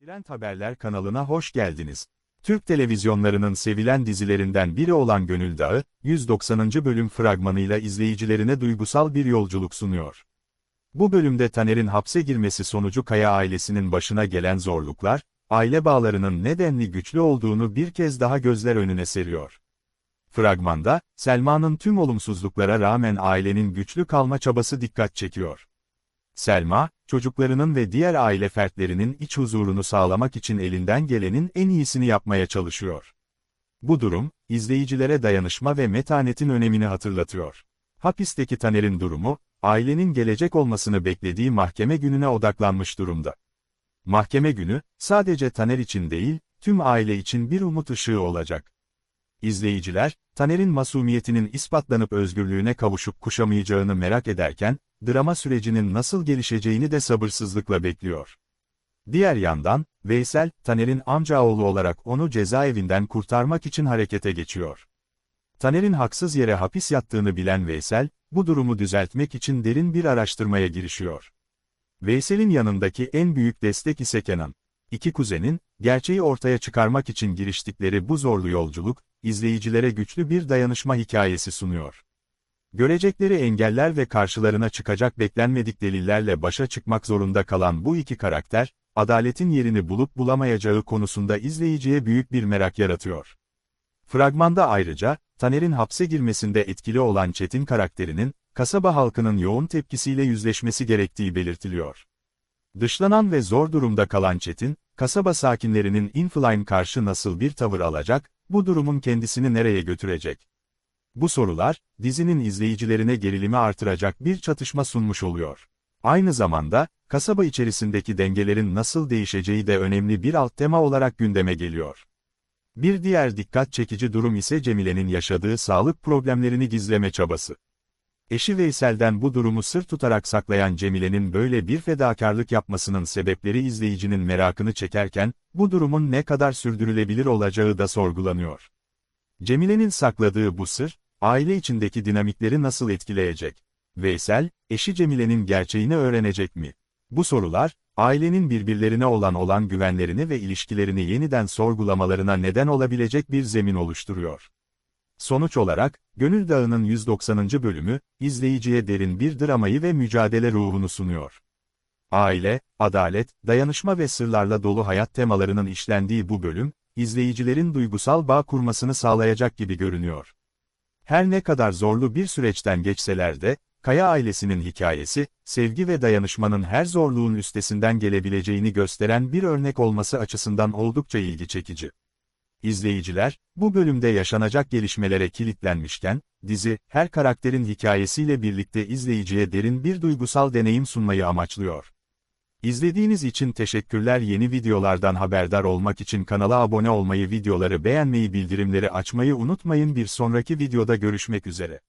Trend Haberler kanalına hoş geldiniz. Türk televizyonlarının sevilen dizilerinden biri olan Gönül Dağı, 190. bölüm fragmanıyla izleyicilerine duygusal bir yolculuk sunuyor. Bu bölümde Taner'in hapse girmesi sonucu Kaya ailesinin başına gelen zorluklar, aile bağlarının nedenli güçlü olduğunu bir kez daha gözler önüne seriyor. Fragmanda, Selma'nın tüm olumsuzluklara rağmen ailenin güçlü kalma çabası dikkat çekiyor. Selma, çocuklarının ve diğer aile fertlerinin iç huzurunu sağlamak için elinden gelenin en iyisini yapmaya çalışıyor. Bu durum, izleyicilere dayanışma ve metanetin önemini hatırlatıyor. Hapisteki Taner'in durumu, ailenin gelecek olmasını beklediği mahkeme gününe odaklanmış durumda. Mahkeme günü, sadece Taner için değil, tüm aile için bir umut ışığı olacak. İzleyiciler, Taner'in masumiyetinin ispatlanıp özgürlüğüne kavuşup kuşamayacağını merak ederken, drama sürecinin nasıl gelişeceğini de sabırsızlıkla bekliyor. Diğer yandan, Veysel, Taner'in amcaoğlu olarak onu cezaevinden kurtarmak için harekete geçiyor. Taner'in haksız yere hapis yattığını bilen Veysel, bu durumu düzeltmek için derin bir araştırmaya girişiyor. Veysel'in yanındaki en büyük destek ise Kenan. İki kuzenin, gerçeği ortaya çıkarmak için giriştikleri bu zorlu yolculuk, izleyicilere güçlü bir dayanışma hikayesi sunuyor. Görecekleri engeller ve karşılarına çıkacak beklenmedik delillerle başa çıkmak zorunda kalan bu iki karakter, adaletin yerini bulup bulamayacağı konusunda izleyiciye büyük bir merak yaratıyor. Fragmanda ayrıca, Taner'in hapse girmesinde etkili olan Çetin karakterinin, kasaba halkının yoğun tepkisiyle yüzleşmesi gerektiği belirtiliyor. Dışlanan ve zor durumda kalan Çetin, kasaba sakinlerinin Infline karşı nasıl bir tavır alacak, bu durumun kendisini nereye götürecek? Bu sorular, dizinin izleyicilerine gerilimi artıracak bir çatışma sunmuş oluyor. Aynı zamanda, kasaba içerisindeki dengelerin nasıl değişeceği de önemli bir alt tema olarak gündeme geliyor. Bir diğer dikkat çekici durum ise Cemile'nin yaşadığı sağlık problemlerini gizleme çabası. Eşi Veysel'den bu durumu sır tutarak saklayan Cemile'nin böyle bir fedakarlık yapmasının sebepleri izleyicinin merakını çekerken, bu durumun ne kadar sürdürülebilir olacağı da sorgulanıyor. Cemile'nin sakladığı bu sır, aile içindeki dinamikleri nasıl etkileyecek? Veysel, eşi Cemile'nin gerçeğini öğrenecek mi? Bu sorular, ailenin birbirlerine olan olan güvenlerini ve ilişkilerini yeniden sorgulamalarına neden olabilecek bir zemin oluşturuyor. Sonuç olarak, Gönül Dağı'nın 190. bölümü, izleyiciye derin bir dramayı ve mücadele ruhunu sunuyor. Aile, adalet, dayanışma ve sırlarla dolu hayat temalarının işlendiği bu bölüm, izleyicilerin duygusal bağ kurmasını sağlayacak gibi görünüyor. Her ne kadar zorlu bir süreçten geçseler de, Kaya ailesinin hikayesi, sevgi ve dayanışmanın her zorluğun üstesinden gelebileceğini gösteren bir örnek olması açısından oldukça ilgi çekici. İzleyiciler, bu bölümde yaşanacak gelişmelere kilitlenmişken, dizi, her karakterin hikayesiyle birlikte izleyiciye derin bir duygusal deneyim sunmayı amaçlıyor. İzlediğiniz için teşekkürler yeni videolardan haberdar olmak için kanala abone olmayı videoları beğenmeyi bildirimleri açmayı unutmayın bir sonraki videoda görüşmek üzere.